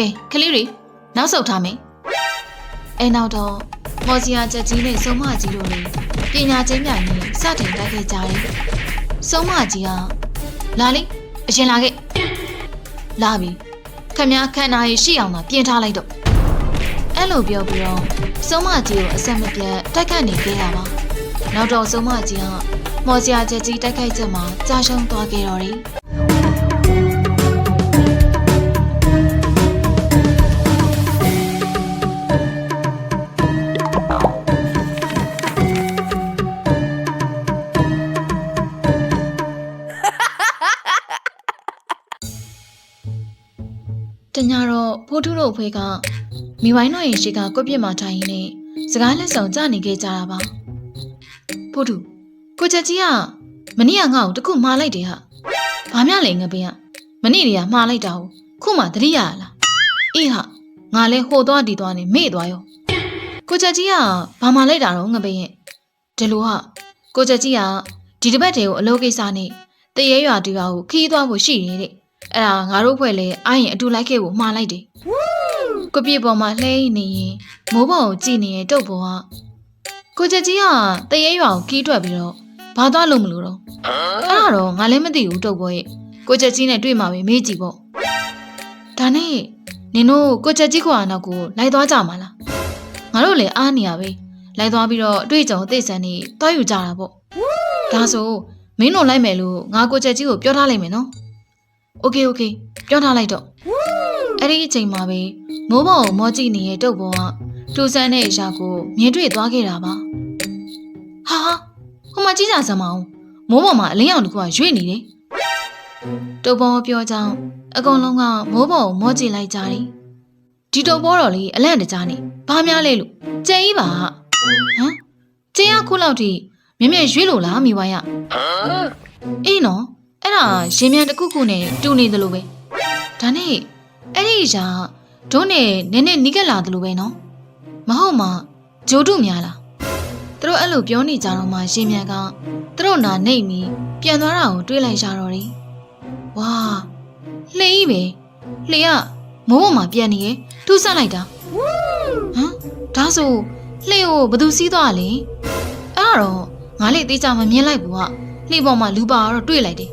ကဲကလေးတွေနောက်ဆုတ်ထားမယ်အဲနောက်တော့မော်စီယာချက်ကြီးနဲ့စုံမကြီးတို့လည်းပညာချင်းပြိုင်နဲ့စတင်တိုက်ခဲ့ကြတယ်စုံမကြီးကလာလေအရင်လာခဲ့လာပြီခမည်းခန္ဓာရရှိအောင်သာပြင်ထားလိုက်တော့အဲ့လိုပြောပြီးတော့စုံမကြီးကိုအဆက်မပြတ်တိုက်ခတ်နေခဲ့တာပါနောက်တော့စုံမကြီးကမော်စီယာချက်ကြီးတိုက်ခိုက်ချက်မှာကြာရှုံးသွားခဲ့တော့တယ် တော့ဖိုးထုတို့အဖွဲကမိဝိုင်းတော်ရင်ရှိကကိုပြစ်မှာထိုင်ရင်းနဲ့စကားလက်ဆောင်ကြနေခဲ့ကြတာပါဖိုးထုကိုချက်ကြီးကမနေ့ကငါ့ကိုတခုမှားလိုက်တယ်ဟာဘာမှလဲငပင်ကမနေ့တည်းကမှားလိုက်တာဟုတ်ခုမှသတိရလားအေးဟာငါလဲဟိုသွားဒီသွားနေမေ့သွားရောကိုချက်ကြီးကဘာမှလိုက်တာတော့ငပင်ရဲ့ဒီလိုဟာကိုချက်ကြီးကဒီတစ်ပတ်တည်းကိုအလုပ်ကိစ္စနဲ့တရေရွာတူရွာကိုခီးသွားဖို့ရှိနေတဲ့ အဲ့ဒါငါတို့ဖွဲ့လဲအားရင်အတူလိုက်ခဲ့ဖို့မှားလိုက်တယ်။ကိုပြေပေါ်မှာလှဲနေရင်မိုးပေါ်ကိုကြည့်နေတဲ့တုတ်ပေါ်ကကိုချက်ကြီးကတရေရွာကိုခီးထွက်ပြီးတော့ဘာသွားလို့မလို့တော့အဲ့ဒါတော့ငါလည်းမသိဘူးတုတ်ပေါ်ရဲ့ကိုချက်ကြီးနဲ့တွေ့မှာပဲမေးကြည့်ပေါ့။ဒါနဲ့နင်တို့ကိုချက်ကြီးကွာနောက်ကိုလိုက်သွားကြမှာလား။ငါတို့လည်းအားနေရပဲလိုက်သွားပြီးတော့အတွေ့အကြုံအသေးစံနေတွားယူကြတာပေါ့။ဒါဆိုမင်းတို့လိုက်မယ်လို့ငါကိုချက်ကြီးကိုပြောထားလိုက်မယ်နော်။ Okay okay ပြောထားလိုက်တော့အဲ့ဒီအချိန်မှာပဲမိုးပေါ်ကိုမောကြည့်နေတဲ့တုတ်ပေါ်ကထူဆန်းတဲ့အရာကိုမြင်တွေ့သွားခဲ့တာပါဟာဟိုမှာကြည့်ကြစမ်းမအောင်မိုးပေါ်မှာအလင်းရောင်တစ်ခုကရွေ့နေတယ်တုတ်ပေါ်ပြောကြောင်းအကုန်လုံးကမိုးပေါ်ကိုမောကြည့်လိုက်ကြတယ်ဒီတုတ်ပေါ်တော်လေးအလန့်တကြားနေဘာများလဲလို့ကြဲကြီးပါဟမ်ကျင်းရခုလောက်ထိမြင်မြင်ရွေ့လို့လားမိဝိုင်းရအေးနော် အဲ့ဒါရင်မြန်တစ်ခုခုနဲ့တူနေသလိုပဲဒါနဲ့အဲ့ဒီရာဒုနဲ့နည်းနည်းနီးကပ်လာသလိုပဲနော်မဟုတ်မှဂျိုတုများလားသူတို့အဲ့လိုပြောနေကြတော့မှရင်မြန်ကသူတို့နာနှိတ်ပြီးပြန်သွားတာကိုတွေးလိုက်ရတော့တယ်ဝါလှေကြီးပဲလှေကမိုးပေါ်မှာပြန်နေရဲ့ထူးဆန်းလိုက်တာဟမ်ဒါဆိုလှေကိုဘယ်သူစီးသွားလဲအဲ့ဒါတော့ငါလေတေးကြမမြင်လိုက်ဘူးဟာလှေပေါ်မှာလူပါတော့တွေ့လိုက်တယ်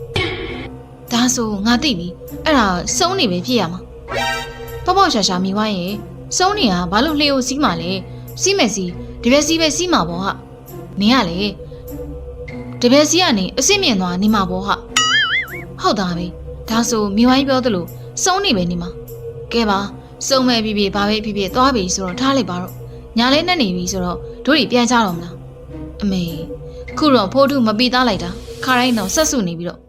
ဒါဆိုငါသိပြီအဲ့ဒါစုံးနေပဲဖြစ်ရမှာပေါ့ပေါ့ရှာရှာမိဝိုင်းရင်စုံးနေကဘာလို့လှေကိုစီးမှလဲစီးမယ်စီဒီဘက်စီးပဲစီးမှာပေါ့ဟာနင်ကလေဒီဘက်စီးကနေအစ်စ်မြင်သွားနေမှာပေါ့ဟာဟုတ်တာပဲဒါဆိုမိဝိုင်းပြောသလိုစုံးနေပဲနေမှာကဲပါစုံမဲ့ပြီပြီဘာပဲဖြစ်ဖြစ်သွားပြီဆိုတော့ထားလိုက်ပါတော့ညာလေးနဲ့နေပြီဆိုတော့တို့တွေပြန်ကြတော့မလားအမေခုတော့ဖိုးထုမပီသားလိုက်တာခါတိုင်းတော့ဆက်စုနေပြီးတော့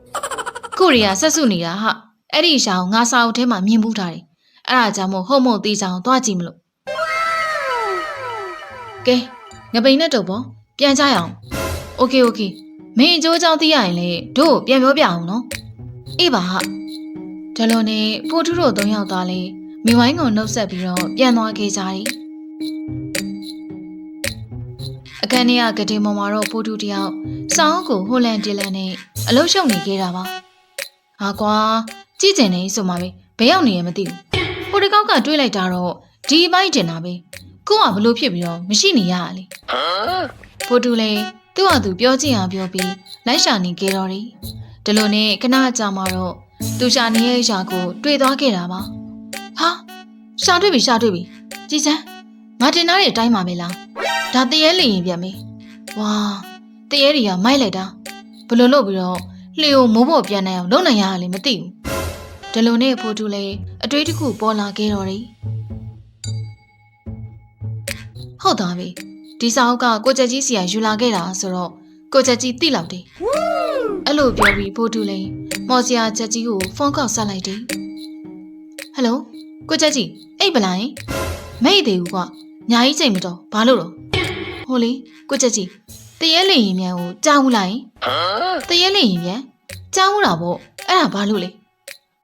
ခုရီကဆက်စုနေတာဟာအဲ့ဒီရှာကိုငါစာအုပ်ထဲမှာမြင်မှုထားတယ်အဲ့ဒါကြောင့်မို့ဟုတ်မို့သေးချောင်သွားကြည့်မလို့ကဲငပိန်နဲ့တုပ်ပေါ့ပြန်ကြရအောင်โอเคโอเคမင်းအကျိုးကြောင့်သိရရင်လေတို့ပြန်ပြောပြအောင်နော်အေးပါဟာဒလိုနဲ့ဖိုးထုတို့သုံးယောက်သားလေမိဝိုင်းကိုနှုတ်ဆက်ပြီးတော့ပြန်သွားခဲ့ကြတယ်အခန်းထဲကကတိမော်မှာတော့ဖိုးထုတယောက်စောင်းကိုဟိုလန်တီလန်နဲ့အလုရှုံနေခဲ့တာပါ ဟာကွာကြည့်ကျင်နေဆိုမှပဲဘယ်ရောက်နေရမသိဘူးဟိုတကောက်ကတွေးလိုက်တာတော့ဒီအပိုင်းတင်တာပဲကိုကဘလို့ဖြစ်ပြီးတော့မရှိနေရတာလေဖိုတူလေသူ့ဟာသူပြောချင်အောင်ပြောပြီးလိုက်ရှာနေကြတော့တယ်ဒီလိုနဲ့ခဏကြာမှတော့သူရှာနေရဲ့ရှာကိုတွေ့သွားခဲ့တာပါဟာရှာတွေ့ပြီရှာတွေ့ပြီကြည်စမ်းငါတင်ထားတဲ့အတိုင်းပါပဲလားဒါတရေလင်ရင်ပြန်မေးဝါတရေတွေကမိုက်လိုက်တာဘလို့လို့ပြီးတော့ လှေကိုမိုးပေါ်ပြန်နိုင်အောင်လုပ်နိုင်ရတာလည်းမသိဘူးဒီလိုနဲ့ဖိုးတူလည်းအတွေးတစ်ခုပေါ်လာခဲ့တော့တယ်ဟုတ်သားပြီဒီစာအုပ်ကကိုချက်ကြီးစီကယူလာခဲ့တာဆိုတော့ကိုချက်ကြီးသိလောက်တယ်အဲ့လိုပြောပြီးဖိုးတူလည်းမော်စီယာချက်ကြီးကိုဖုန်းကောက်ဆက်လိုက်တယ်ဟယ်လိုကိုချက်ကြီးအိတ်ပလိုင်းမိတ်သေးဘူးကွာညာကြီးချိန်မတော်ဘာလို့တော့ဟိုလေကိုချက်ကြီး တရေလင်ရင်မြန်ကိုကြားဘူးလားယင်တရဲလင်ရင်ပြန်ကြားမှုတာပေါ့အဲ့ဒါဘာလို့လဲ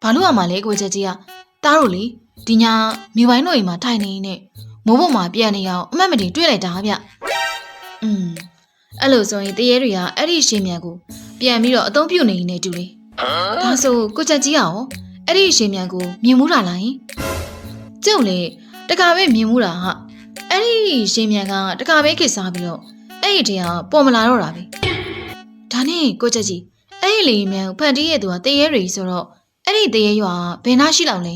ဘာလို့ရမှာလဲကိုချက်ကြီးကတားတို့လေဒီညာမိဝိုင်းတို့အိမ်မှာထိုင်နေနေမိုးပေါ်မှာပြန်နေအောင်အမတ်မတင်တွေ့လိုက်တာဗျอืมအဲ့လိုဆိုရင်တရဲတွေကအဲ့ဒီရှင်မြန်ကိုပြန်ပြီးတော့အသုံးပြုနေနေတူလေဒါဆိုကိုချက်ကြီးကရောအဲ့ဒီရှင်မြန်ကိုမြင်မှုတာလားယင်ကျုပ်လေတခါပဲမြင်မှုတာဟာအဲ့ဒီရှင်မြန်ကတခါပဲခေစားပြီးတော့ အဲ့ဒီတရားပေါ်မလာတော့တာပဲဒါနဲ့ကိုချက်ကြီးအဲ့ဒီလေယာဉ်မြန်ကိုဖန်တီးရဲ့သူကတရေရီဆိုတော့အဲ့ဒီတရေရွာကဘယ်နှရှိလောက်လဲ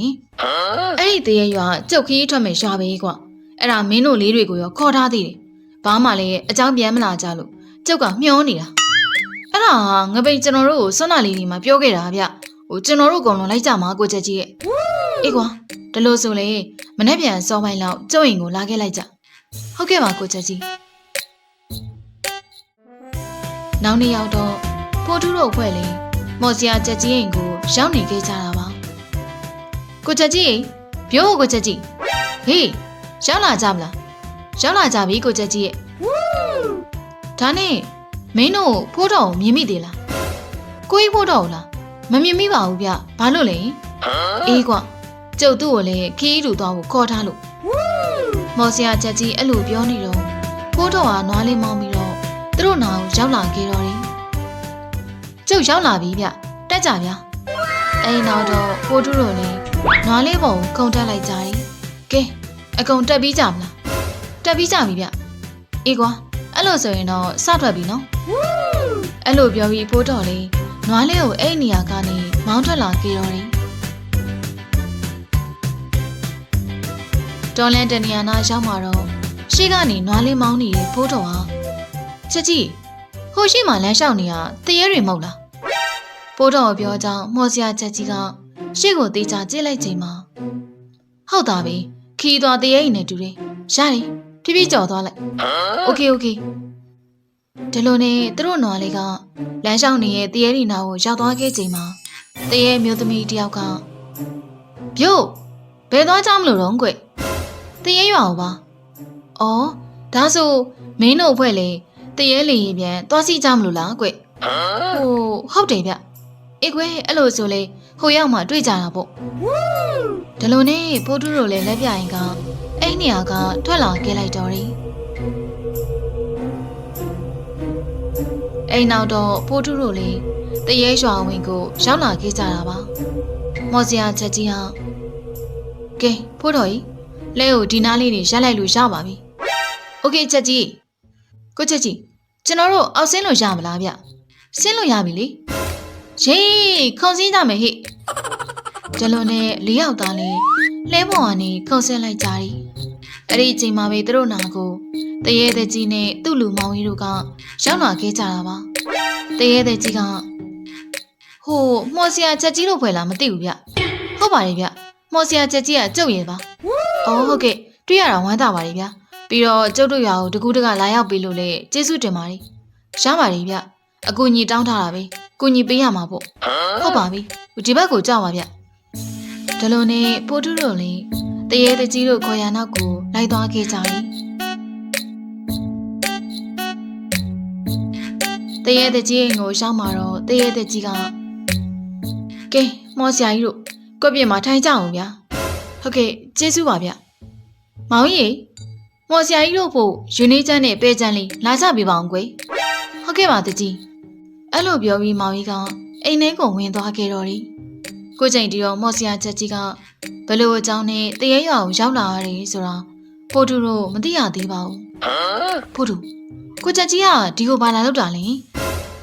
အဲ့ဒီတရေရွာကကျုပ်ခရီးထွက်မယ်ရွာပဲကွာအဲ့ဒါမင်းတို့လေးတွေကိုရောခေါ်ထားသေးတယ်ဘာမှလည်းအကြောင်းပြန်မလာကြလို့ကျုပ်ကမျောနေတာအဲ့ဒါကငပိတ်ကျွန်တော်တို့ကိုစွမ်းနာလေးတွေမှာပြောခဲ့တာဗျဟိုကျွန်တော်တို့အကုန်လုံးလိုက်ကြမှာကိုချက်ကြီးရဲ့အေးကွာဒါလို့ဆိုလေမနေ့ပြန်စောပိုင်းလောက်ကျုပ်အိမ်ကိုလာခဲ့လိုက်ကြဟုတ်ကဲ့ပါကိုချက်ကြီး နောက်နေ့ရောက်တော့ဖိုးထူးတို့အဖွဲ့လေးမော်စရာချက်ကြီးအိမ်ကိုရောက်နေခဲ့ကြတာပါကိုချက်ကြီးဘိုးကိုချက်ကြီးဟေးရောက်လာကြမလားရောက်လာကြပြီကိုချက်ကြီးရဲ့ဒါနဲ့မင်းတို့ဖိုးတော်ကိုမြင်မိသေးလားကိုကြီးဖိုးတော်ကိုလားမမြင်မိပါဘူးဗျဘာလို့လဲအေးကွကျုပ်သူ့ကိုလည်းခီးတူသွားဖို့ခေါ်ထားလို့မော်စရာချက်ကြီးအဲ့လိုပြောနေတော့ဖိုးတော်ကနွားလေးမောင်းပြီးတော့ သူတို့နာကိုရောက်လာခဲ့တော့တယ်ကျုပ်ရောက်လာပြီဗျတက်ကြဗျအဲ့နောက်တော့ဖိုးတူတို့လည်းနွားလေးပေါ်ကိုခုန်တက်လိုက်ကြတယ်ကဲအကုန်တက်ပြီးကြမလားတက်ပြီးကြပြီဗျအေးကွာအဲ့လိုဆိုရင်တော့စထွက်ပြီနော်အဲ့လိုပြောပြီးဖိုးတော်လေးနွားလေးကိုအဲ့ဒီနေရာကနေမောင်းထွက်လာခဲ့တော့တယ်တော်လန်တနေရာနာရောက်မှာတော့ရှေ့ကနေနွားလေးမောင်းနေတဲ့ဖိုးတော်ဟာ ။ချက်ကြီးဟိုရှိမှလမ်းလျှောက်နေတာတရေတွေမဟုတ်လား။ပိုးတော်ပြောကြောင်းမော်စရာချက်ကြီးကရှေ့ကိုတေးချကြည့်လိုက်ချိန်မှာဟုတ်တာပဲခီးသွားတရေအိမ်နဲ့တူတယ်။ရတယ်ဖြည်းဖြည်းကြော်သွားလိုက်။ Okay okay ဒီလိုနဲ့သူတို့နွားလေးကလမ်းလျှောက်နေတဲ့တရေရီနာကိုရောက်သွားခဲ့ချိန်မှာတရေမျိုးသမီးတယောက်ကပြို့ဘယ်သွားကြမလို့တော့ကွတရေရွာအောင်ပါ။အော်ဒါဆိုမင်းတို့အဖွဲ့လေ တရေလီရင်ပြန်သွားစီကြမလို့လားကွဟိုဟုတ်တယ်ဗျအေးကွယ်အဲ့လိုဆိုလေဟိုရောက်မှတွေ့ကြတာပေါ့ဒီလိုနဲ့ပိုးတူးတို့လည်းလက်ပြရင်ကအဲ့နေရာကထွက်လာခဲ့လိုက်တော့တယ်အိမ်နောက်တော့ဖိုးထုတို့လေးတရေရွာဝင်ကိုရောက်လာခဲ့ကြတာပါမော်စရာချက်ကြီးဟာကဲဖိုးတော်ကြီးလဲကိုဒီနားလေးနေရက်လိုက်လို့ရပါပြီโอเคချက်ကြီးကိုချက်ကြီး ကျွန်တော်တို့အောက်ဆင်းလို့ရမလားဗျဆင်းလို့ရပြီလေရေးခုံစင်းကြမယ်ဟိဒလွန်နဲ့လေးယောက်သားလေးလဲပေါ်ကနေခုံဆင်းလိုက်ကြတယ်အဲ့ဒီအချိန်မှာပဲသူတို့နာကိုတရေတဲ့ကြီးနဲ့သူ့လူမောင်ကြီးတို့ကရောက်လာခဲ့ကြတာပါတရေတဲ့ကြီးကဟိုမော်စရာချက်ကြီးလို့ဖွယ်လားမသိဘူးဗျဟုတ်ပါတယ်ဗျမော်စရာချက်ကြီးကကျုပ်ရဲ့ပါအော်ဟုတ်ကဲ့တွေ့ရတာဝမ်းသာပါတယ်ဗျ ပြီးတော့ကျုပ်တို့ရွာကိုတကူးတကလာရောက်ပြီလို့လေကျေးဇူးတင်ပါတယ်ရပါတယ်ဗျအကူညီတောင်းထားတာပဲကူညီပေးရမှာပေါ့ဟုတ်ပါပြီဒီဘက်ကိုကြောက်ပါဗျဒလွန်နဲ့ပိုတူတို့လည်းတရေတကြီးတို့ခေါ်ရနောက်ကိုလိုက်သွားခဲ့ကြတယ်တရေတကြီးအိမ်ကိုရောက်มาတော့တရေတကြီးကကဲမော်ဆရာကြီးတို့ကွက်ပြစ်မှာထိုင်ကြအောင်ဗျာဟုတ်ကဲ့ကျေးဇူးပါဗျမောင်ကြီး မော်ဆရာကြီးတို့ဖို့ယူနေချမ်းနဲ့ပဲချမ်းလေးလာကြပြပါအောင်ကွယ်ဟုတ်ကဲ့ပါတကြီးအဲ့လိုပြောပြီးမောင်ကြီးကအိမ်ထဲကိုဝင်သွားခဲ့တော့တယ်ကိုချိန်တီတော့မော်ဆရာချက်ကြီးကဘလို့အကြောင်းနဲ့တရေရွာကိုရောက်လာရတယ်ဆိုတာဖိုတူတို့မသိရသေးပါဘူးဖိုတူကိုချက်ကြီးကဒီကိုဘာလာလောက်တာလဲ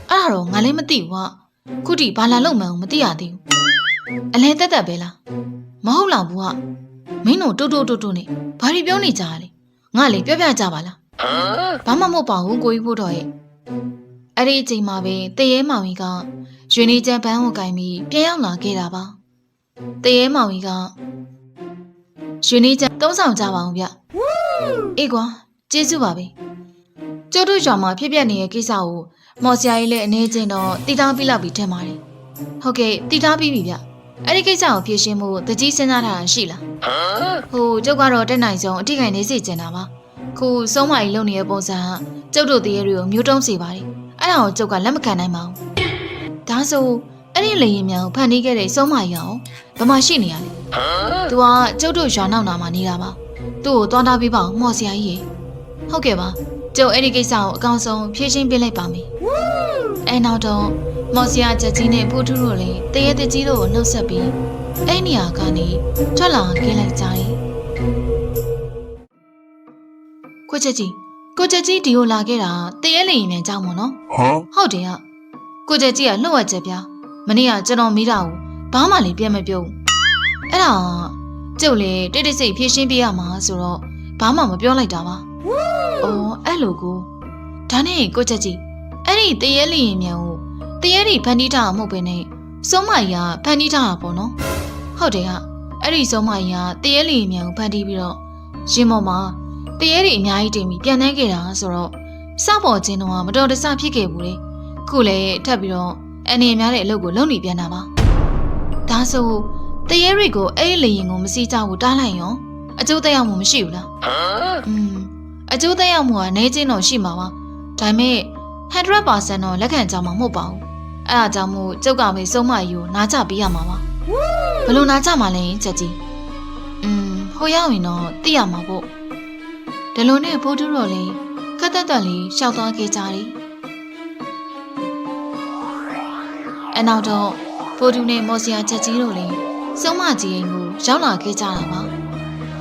အဲ့ဒါတော့ငါလည်းမသိဘူးကခုထိဘာလာလောက်မှန်းမသိရသေးဘူးအလဲတက်တက်ပဲလားမဟုတ်လားဘူးကမင်းတို့တိုးတိုးတိုးတိုးနဲ့ဘာတွေပြောနေကြလဲ ငါလေပြောပြကြပါလားဘာမှမဟုတ်ပါဘူးကိုကြီးဖို့တော်ရဲ့အဲ့ဒီအချိန်မှာပဲတရေမောင်ကြီးကရွှေနေချမ်းပန်းကိုကင်ပြီးပြန်ရောက်လာခဲ့တာပါတရေမောင်ကြီးကရွှေနေချမ်းသုံးဆောင်ကြပါအောင်ဗျအေးကွာကျေးဇူးပါပဲကျိုးတို့ရွာမှာဖြစ်ပျက်နေတဲ့ကိစ္စကိုမော်ဆရာကြီးလည်းအနေချင်းတော့တည်ထားပြီးလောက်ပြီးထင်ပါတယ်ဟုတ်ကဲ့တည်ထားပြီးပြီဗျ အဲ့ဒီကိစ္စကိုဖြေရှင်းဖို့တကြီးစဉ်းစားထားတာရှိလားဟိုကျုပ်ကတော့တက်နိုင်ဆုံးအထိခိုင်နေစေချင်တာပါခုစုံးမကြီးလုံနေတဲ့ပုံစံကကျုပ်တို့တရေတွေကိုမျိုးတုံးစေပါတယ်အဲ့ဒါကိုကျုပ်ကလက်မခံနိုင်ပါဘူးဒါဆိုအဲ့ဒီလေရင်မြန်ကိုဖန်တီးခဲ့တဲ့စုံးမကြီးအောင်ဘယ်မှာရှိနေရလဲ။ तू ကကျုပ်တို့ရွာနောက်နာမှာနေတာပါ။သူ့ကိုတွန်းထားပေးပါအောင်မော်ဆရာကြီးရေ။ဟုတ်ကဲ့ပါ။ကျုပ်အဲ့ဒီကိစ္စကိုအကောင်ဆုံးဖြေရှင်းပေးလိုက်ပါမယ်။အဲနောက်တော့ မော်ဆရာချက်ကြီးနဲ့ဖူးထူးတို့လည်းတရေတကြီးတို့ကိုနှုတ်ဆက်ပြီးအဲ့နေရာကနေထွက်လာခဲ့လိုက်ကြတယ်ကိုချက်ကြီးကိုချက်ကြီးဒီကိုလာခဲ့တာတရဲလင်ရင်မြန်ကြောင်းမို့နော် Huh? ဟုတ်တယ်ဟာကိုချက်ကြီးကလှုပ်ဝက်ချက်ပြမနေ့ကကျွန်တော်မိတာကိုဘာမှလည်းပြန်မပြောဘူးအဲ့ဒါကျုပ်လေတိတ်တိတ်ဆိတ်ဖြည့်ရှင်းပြရမှာဆိုတော့ဘာမှမပြောလိုက်တာပါအော်အဲ့လိုကိုဒါနဲ့ကိုချက်ကြီးအဲ့ဒီတရဲလင်ရင်မြန်ကို တရဲဒီဖန်တီးထားတာမဟုတ်ဘဲနဲ့စုံးမကြီးကဖန်တီးထားတာပေါ့နော်ဟုတ်တယ်ဟာအဲ့ဒီစုံးမကြီးကတရဲလင်ရင်မြန်ကိုဖန်တီးပြီးတော့ရင်ပေါ်မှာတရဲတွေအများကြီးတင်ပြီးပြန်နှဲခဲ့တာဆိုတော့စပေါ်ချင်းတော့မတော်တဆဖြစ်ခဲ့ဘူးလေခုလည်းထပ်ပြီးတော့အနေများတဲ့အလုပ်ကိုလုပ်နေပြန်တာပါဒါဆိုတရဲတွေကိုအဲ့ဒီလေရင်ကိုမစီးကြဘူးတားလိုက်ရောအကျိုးသက်ရောက်မှုမရှိဘူးလား Huh? อืมအကျိုးသက်ရောက်မှုကနေချင်းတော့ရှိမှာပါဒါပေမဲ့100%တော့လက်ခံကြမှာမဟုတ်ပါဘူး အဲ့ဒါကြောင့်မို့ကျုပ်ကပဲစုံမယူနားချပေးရမှာပါဘလို့နားချမှာလဲချက်ကြီးอืมဟိုရောက်ရင်တော့သိရမှာပေါ့ဒီလိုနဲ့ဖိုးတူတော့လေခက်တက်တက်လေးရှောက်သွားခဲ့ကြတယ်အနောက်တော့ဖိုးတူနဲ့မော်စီယာချက်ကြီးတို့လေစုံမကြီးအိမ်ကိုရောက်လာခဲ့ကြတာပါ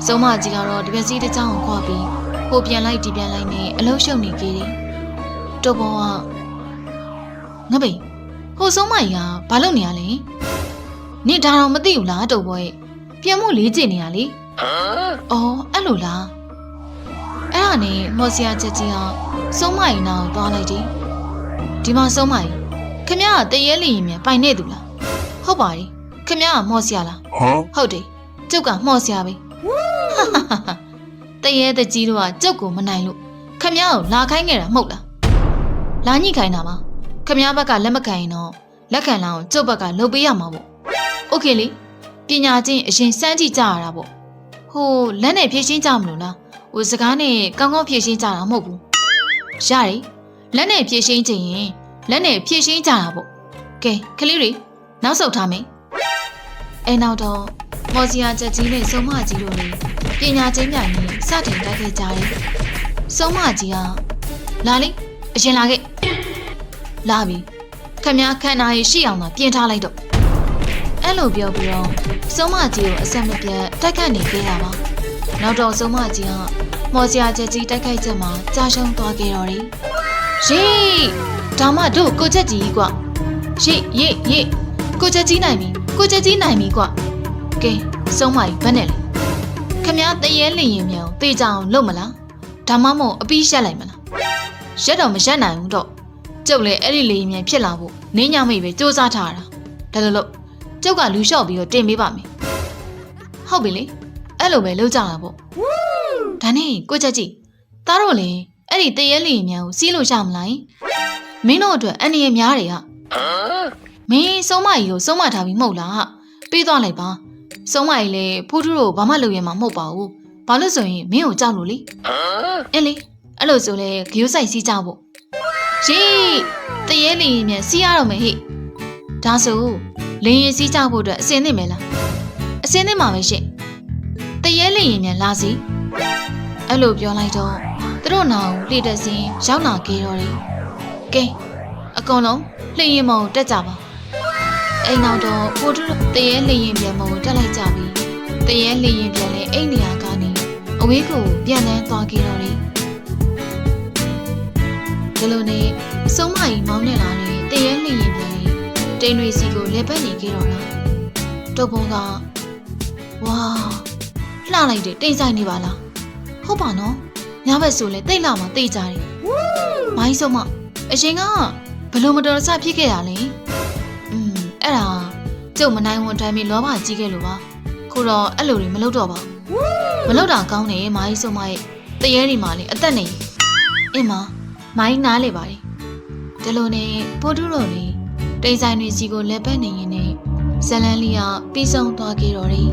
စုံမကြီးကတော့တပြက်စီတစ်ချောင်းကိုခွာပြီးဟိုပြန်လိုက်ဒီပြန်လိုက်နဲ့အလုံးရှုံနေကြတယ်။တော်ပေါ်ကငပိ ဟိုစုံမကြီးကဘာလုပ်နေရလဲ။နင်ဒါတော့မသိဘူးလားတော်ပေါ်ရဲ့ပြန်မှုလေးကျင်နေရလေ Huh? ။အော်အဲ့လိုလား။အဲ့ဒါနဲ့မော်စီယာချက်ကြီးကစုံမကြီးနာကိုသွားလိုက်တယ်။ဒီမှာစုံမကြီးခမရကတရဲလီရင်မြန်ပိုင်နေသူလား။ဟုတ်ပါတယ်ခမရကမော်စီယာလား Huh? ဟုတ်တယ်ကျုပ်ကမှော်စရာပဲတရေတကြီးတို့ကကျုပ်ကိုမနိုင်လို့ခမ ्या ကိုလာခိုင်းခဲ့တာမဟုတ်လားလာညှိခိုင်းတာပါ ခမ ्या ဘက်ကလက်မခံရင်တော့လက်ခံလာအောင်ကျုပ်ဘက်ကလုပ်ပေးရမှာပေါ့โอเคလေပညာချင်းအရင်စမ်းကြည့်ကြရတာပေါ့ဟိုလက်နဲ့ဖြည့်ရှင်းကြမလို့လားဟိုစကားနဲ့ကောင်းကောင်းဖြည့်ရှင်းကြတာမဟုတ်ဘူးရတယ်လက်နဲ့ဖြည့်ရှင်းခြင်းရင်လက်နဲ့ဖြည့်ရှင်းကြတာပေါ့ကဲကလေးတွေနောက်ဆုတ်ထားမယ်အဲနောက်တော့ မော်စီယာချက်ကြီးနဲ့စုံမကြီးတို့လည်းပညာချင်းပြိုင်နဲ့စတင်တိုက်ခဲ့ကြတယ်။စုံမကြီးကလာလေအရင်လာခဲ့။ လာပြီ။ခမည်းခန္ဓာရရှိအောင်သာပြင်ထားလိုက်တော့။အဲ့လိုပြောပြီးတော့စုံမကြီးကိုအဆက်မပြတ်တိုက်ခတ်နေခဲ့တာပါ။နောက်တော့စုံမကြီးကမော်စီယာချက်ကြီးတိုက်ခိုက်ချက်မှာကြာရှုံးသွားခဲ့တော့တယ်။ရေဒါမှတို့ကိုချက်ကြီးကွ။ရေရေရေကိုချက်ကြီးနိုင်ပြီ။ကိုချက်ကြီးနိုင်ပြီကွ။ကဲစုံးမကြီးဘယ်နဲ့လဲခမည်းတရေလင်ရင်မြောင်တေးကြအောင်လုပ်မလားဒါမှမဟုတ်အပီးရှက်လိုက်မလားရက်တော့မရက်နိုင်ဘူးတော့ ကျုပ်လည်းအဲ့ဒီလေရင်မြန်ဖြစ်လာဖို့နင်းညမိတ်ပဲစူးစမ်းထားတာဒါလို့လို့ကျုပ်ကလူလျှော့ပြီးတော့တင်ပေးပါမယ်ဟုတ်ပြီလေအဲ့လိုပဲလုပ်ကြတာပေါ့ဒါနဲ့ကိုချက်ကြီးသားတို့လည်းအဲ့ဒီတရေလင်ရင်မြန်ကိုစီးလို့ရမလားမင်းတို့အတွက်အန်ရများတွေက Huh? မင်းစုံမကြီးကိုစုံမထားပြီးမဟုတ်လားဟာပေးသွားလိုက်ပါစုံမကြီးလည်းဖိုးထူးတို့ဘာမှလုပ်ရမှာမဟုတ်ပါဘူးဘာလို့ဆိုရင်မင်းကိုကြောက်လို့လေ Huh? အင်းလေအဲ့လိုဆိုလဲဂယိုးဆိုင်စီးကြဖို့ ရေတရေလင်းရင်မြန်စီးရတော့မယ်ဟိဒါဆိုလင်းရင်စီးကြဖို့အတွက်အစင်းသင့်မယ်လားအစင်းသင့်မှာပဲရှင့်တရေလင်းရင်မြန်လာစီအဲ့လိုပြောလိုက်တော့သူတို့နာကိုလှည့်တက်စင်းရောက်လာခဲ့တော့တယ်ကဲအကုန်လုံးလှည့်ရင်မအောင်တက်ကြပါအိမ်နောက်တော့ဖိုးထူးတရေလျင်ပြန်မကိုတက်လိုက်ကြပြီတရေလျင်ပြန်လဲအိမ်နေရာကနေအဝေးကိုပြန်လန်းသွားခဲ့တော့တယ် ဒီလိုနဲ့စုံမကြီးမောင်းနေလာတဲ့တရေလျင်ပြန်လဲတိန်တွေစီကိုလက်ပတ်နေခဲ့တော့လားတုပ်ပုံကဝါလှလိုက်တယ်တိတ်ဆိုင်နေပါလားဟုတ်ပါနော်ညဘက်ဆိုလဲတိတ်လာမှတိတ်ကြတယ်မိုင်းစုံမအရင်ကဘလို့မတော်တဆဖြစ်ခဲ့ရလဲอืมအဲ့ဒါကျုပ်မနိုင်ဝန်တိုင်းပြီးလောဘကြီးခဲ့လို့ပါခုတော့အဲ့လိုတွေမလုပ်တော့ပါဘူးမလုပ်တာကောင်းတယ်မာကြီးဆိုမရဲ့တရေဒီမာလေးအသက်နေအင်းမ မိုင်းနားလေပါတယ်ဒီလိုနဲ့ပို့တူတော်လေးတိမ်ဆိုင်တွေစီကိုလက်ပတ်နေရင်နဲ့ဇလန်လီကပြီးဆုံးသွားခဲ့တော်တယ်